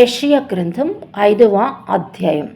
యెషయా గ్రంథం ఐదవ అధ్యాయం.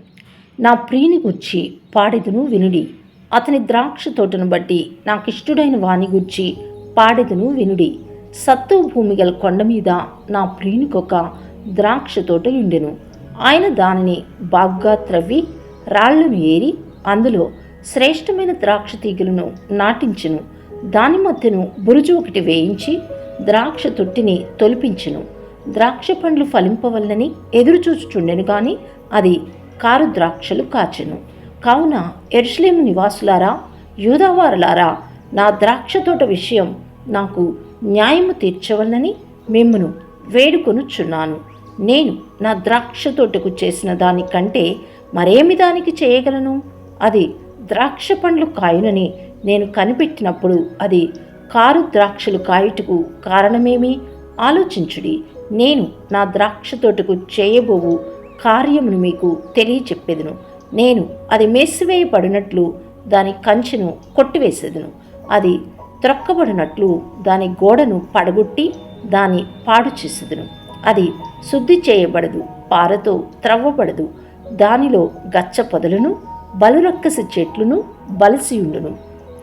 నా ప్రియుని గుచ్చి పాడెదును వినుడి. అతని ద్రాక్ష తోటను బట్టి నాకిష్టుడైన వాణి గుచ్చి పాడెదును వినుడి. సత్తువ భూమి గల కొండ మీద నా ప్రియునికొక ద్రాక్ష తోట ఉండెను ఆయన దానిని బాగ్గా త్రవ్వి రాళ్ళను ఏరి అందులో శ్రేష్టమైన ద్రాక్ష తీగలను నాటించును. దాని మధ్యను బురుజు ఒకటి వేయించి ద్రాక్ష తొట్టిని తొలిపించును. ద్రాక్ష పండ్లు ఫలింపవల్లని ఎదురుచూచుచుండెను గాని అది కారు ద్రాక్షలు కాచెను. కావున ఎరుషలేము నివాసులారా యూదావారులారా నా ద్రాక్ష తోట విషయం నాకు న్యాయము తీర్చవల్లని మిమ్మను వేడుకొనుచున్నాను. నేను నా ద్రాక్ష తోటకు చేసిన దానికంటే మరేమి దానికి చేయగలను? అది ద్రాక్ష పండ్లు కాయునని నేను కనిపెట్టినప్పుడు అది కారు ద్రాక్షలు కాయుటకు కారణమేమి? ఆలోచించుడి. నేను నా ద్రాక్ష తోటకు చేయబోవు కార్యమును మీకు తెలియచెప్పేదను. నేను అది మెస్సివేయబడినట్లు దాని కంచెను కొట్టివేసేదను. అది త్రొక్కబడినట్లు దాని గోడను పడగొట్టి దాని పాడు చేసేదను అది శుద్ధి చేయబడదు పారతో త్రవ్వబడదు. దానిలో గచ్చ పొదలను బలురక్కసి చెట్లును బలసియుండును.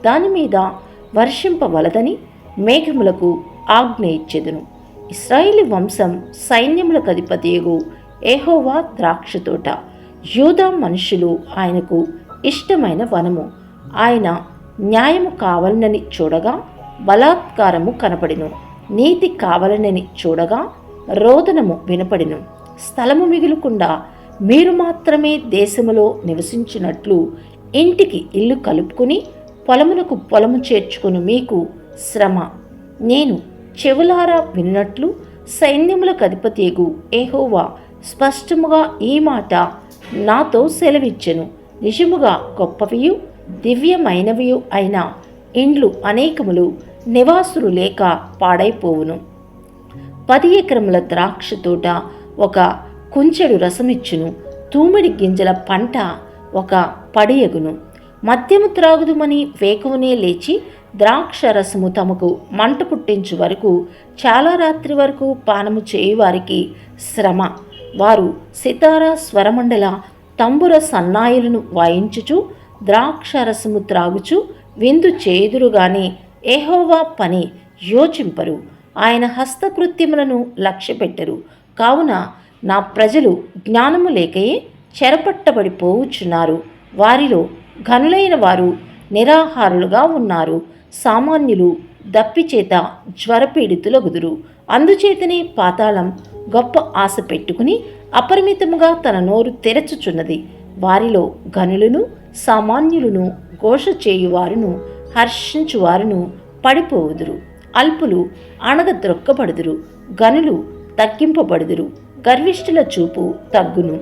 దాని మీద వర్షింపవలదని మేఘములకు ఆజ్ఞ ఇచ్చేదును. ఇస్రాయిలీ వంశం సైన్యములకు అధిపతియగు ఏహోవా ద్రాక్ష తోట యూదా మనుషులు ఆయనకు ఇష్టమైన వనము. ఆయన న్యాయము కావాలనని చూడగా బలాత్కారము కనపడిను. నీతి కావాలనని చూడగా రోదనము వినపడిను. స్థలము మిగులుకుండా మీరు మాత్రమే దేశములో నివసించినట్లు ఇంటికి ఇల్లు కలుపుకుని పొలమునకు పొలము చేర్చుకుని మీకు శ్రమ. నేను చెవులారా విన్నట్లు సైన్యములకు అధిపతియగు ఏహోవా స్పష్టముగా ఈ మాట నాతో సెలవిచ్చెను. నిజముగా గొప్పవియు దివ్యమైనవియు అయిన ఇండ్లు అనేకములు నివాసులు లేక పాడైపోవును. పది ఎకరముల ద్రాక్ష తోట ఒక కుంచెడు రసమిచ్చును. తూమిడి గింజల పంట ఒక పడియగును మద్యము త్రాగుదుమని వేకువనే లేచి ద్రాక్ష రసము తమకు మంట పుట్టించు వరకు చాలా రాత్రి వరకు పానము చేయువారికి శ్రమ. వారు సితార స్వరమండల తంబుర సన్నాయిలను వాయించుచు ద్రాక్ష రసము త్రాగుచు విందు చేదురుగానే ఏహోవా పని యోచింపరు. ఆయన హస్తకృత్యములను లక్ష్యపెట్టరు. కావున నా ప్రజలు జ్ఞానము లేకయే చెరపట్టబడిపోవుచున్నారు. వారిలో ఘనులైన వారు నిరాహారులుగా ఉన్నారు. సామాన్యులు దప్పిచేత జ్వరపీడితులగుదురు. అందుచేతనే పాతాళం గొప్ప ఆశ పెట్టుకుని అపరిమితముగా తన నోరు తెరచుచున్నది. వారిలో గనులను సామాన్యులను ఘోష చేయువారును హర్షించువారును పడిపోవుదురు. అల్పులు అణగద్రొక్కబడుదురు. గనులు తగ్గింపబడుదురు. గర్విష్ఠుల చూపు తగ్గును.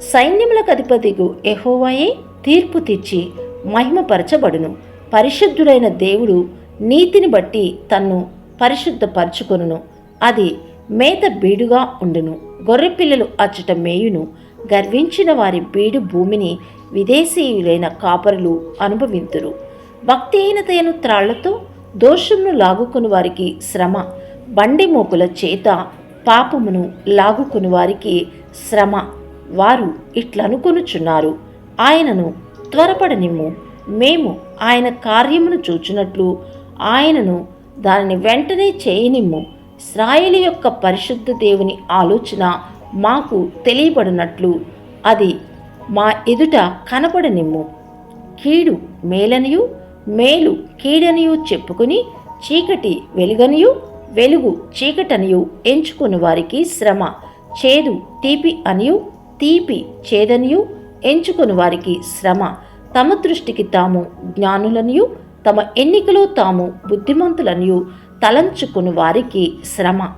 సైన్యములకు అధిపతిగు ఎహోవాయే తీర్పు తీర్చి మహిమపరచబడును. పరిశుద్ధుడైన దేవుడు నీతిని బట్టి తన్ను పరిశుద్ధపరచుకొనును. అది మేత బీడుగా ఉండును. గొర్రెపిల్లలు అచ్చట మేయును. గర్వించిన వారి బీడు భూమిని విదేశీయులైన కాపరులు అనుభవింతురు. భక్తిహీనతైన త్రాళ్ళతో దోషమును లాగుకుని వారికి శ్రమ. బండి మోకుల చేత పాపమును లాగుకుని వారికి శ్రమ. వారు ఇట్లనుకొనుచున్నారు. ఆయనను త్వరపడనిమ్ము మేము ఆయన కార్యమును చూచినట్లు ఆయనను దానిని వెంటనే చేయనిమ్ము. ఇస్రాయేలు యొక్క పరిశుద్ధ దేవుని ఆలోచన మాకు తెలియబడినట్లు అది మా ఎదుట కనపడనిమ్ము. కీడు మేలనియు మేలు కీడనియు చెప్పుకుని చీకటి వెలుగనియు వెలుగు చీకటనియు ఎంచుకుని వారికి శ్రమ చేదు తీపి అనియు తీపి చేదనియు ఎంచుకుని వారికి శ్రమ. తమ దృష్టికి తాము జ్ఞానులనియు తమ ఎన్నికలో తాము బుద్ధిమంతులనియు తలంచుకుని వారికి శ్రమ.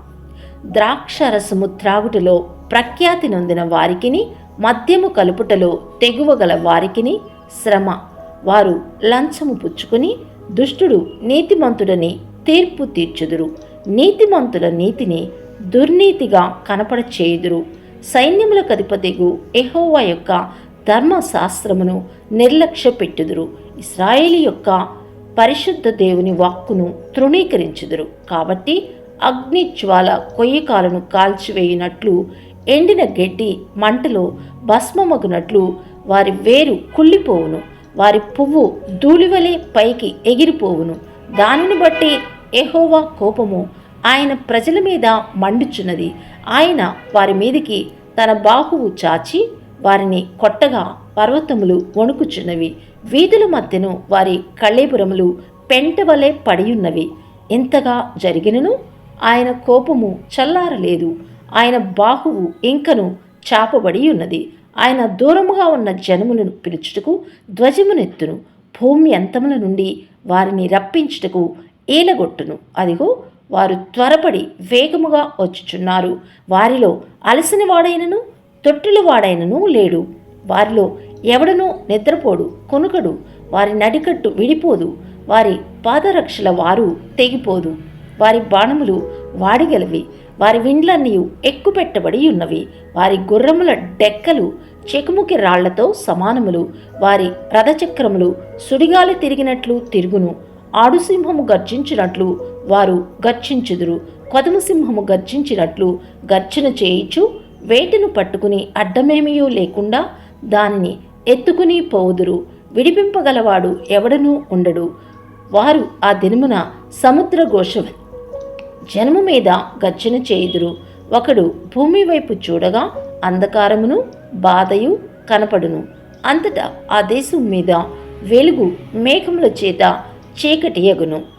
ద్రాక్షరసము త్రాగుటలో ప్రఖ్యాతి నొందిన వారికిని మద్యము కలుపుటలో తెగువగల వారికిని శ్రమ. వారు లంచము పుచ్చుకుని దుష్టుడు నీతిమంతుడని తీర్పు తీర్చుదురు. నీతిమంతుల నీతిని దుర్నీతిగా కనపడ చేయుదురు సైన్యముల అధిపతిగు ఎహోవా యొక్క ధర్మశాస్త్రమును నిర్లక్ష్య పెట్టుదురు ఇస్రాయేలు యొక్క పరిశుద్ధ దేవుని వాక్కును తృణీకరించుదురు. కాబట్టి అగ్ని జ్వాల కొయ్యకాలను కాల్చివేయునట్లు ఎండిన గడ్డి మంటలో భస్మమగునట్లు వారి వేరు కుళ్ళిపోవును. వారి పువ్వు ధూళివలే పైకి ఎగిరిపోవును. దానిని బట్టి ఎహోవా కోపము ఆయన ప్రజల మీద మండుచున్నది. ఆయన వారి మీదికి తన బాహువు చాచి వారిని కొట్టగా పర్వతములు వణుకుచున్నవి. వీధుల మధ్యను వారి కళ్ళేపురములు పెంట వలె పడియున్నవి. ఇంతగా జరిగినను? ఆయన కోపము చల్లారలేదు. ఆయన బాహువు ఇంకను చాపబడి ఉన్నది ఆయన దూరముగా ఉన్న జనములను పిలుచుటకు ధ్వజమునెత్తును. భూమి అంతముల నుండి వారిని రప్పించుటకు ఈలగొట్టును. అదిగో వారు త్వరపడి వేగముగా వచ్చుచున్నారు. వారిలో అలసిన తొట్టెలు వాడైనను లేడు. వారిలో ఎవడనూ నిద్రపోడు కొనుకడు వారి నడికట్టు విడిపోదు. వారి పాదరక్షల వారు తెగిపోదు. వారి బాణములు వాడిగలవి. వారి విండ్లన్నీ ఎక్కుపెట్టబడి ఉన్నవి. వారి గుర్రముల డెక్కలు చెకుముకి రాళ్ళతో సమానములు. వారి రథచక్రములు సుడిగాలి తిరిగినట్లు తిరుగును. ఆడుసింహము గర్జించినట్లు వారు గర్జించుదురు. కొదము సింహము గర్జించినట్లు గర్జన చేయిచు వేటను పట్టుకుని అడ్డమేమయూ లేకుండా దానిని ఎత్తుకుని పోవుదురు విడిపింపగలవాడు ఎవడనూ ఉండడు. వారు ఆ దినమున సముద్ర ఘోష జనము మీద గర్జన చేయుదురు. ఒకడు భూమి వైపు చూడగా అంధకారమును బాధయు కనపడును. అంతటా ఆ దేశం మీద వెలుగు మేఘముల చేత చీకటి ఎగును.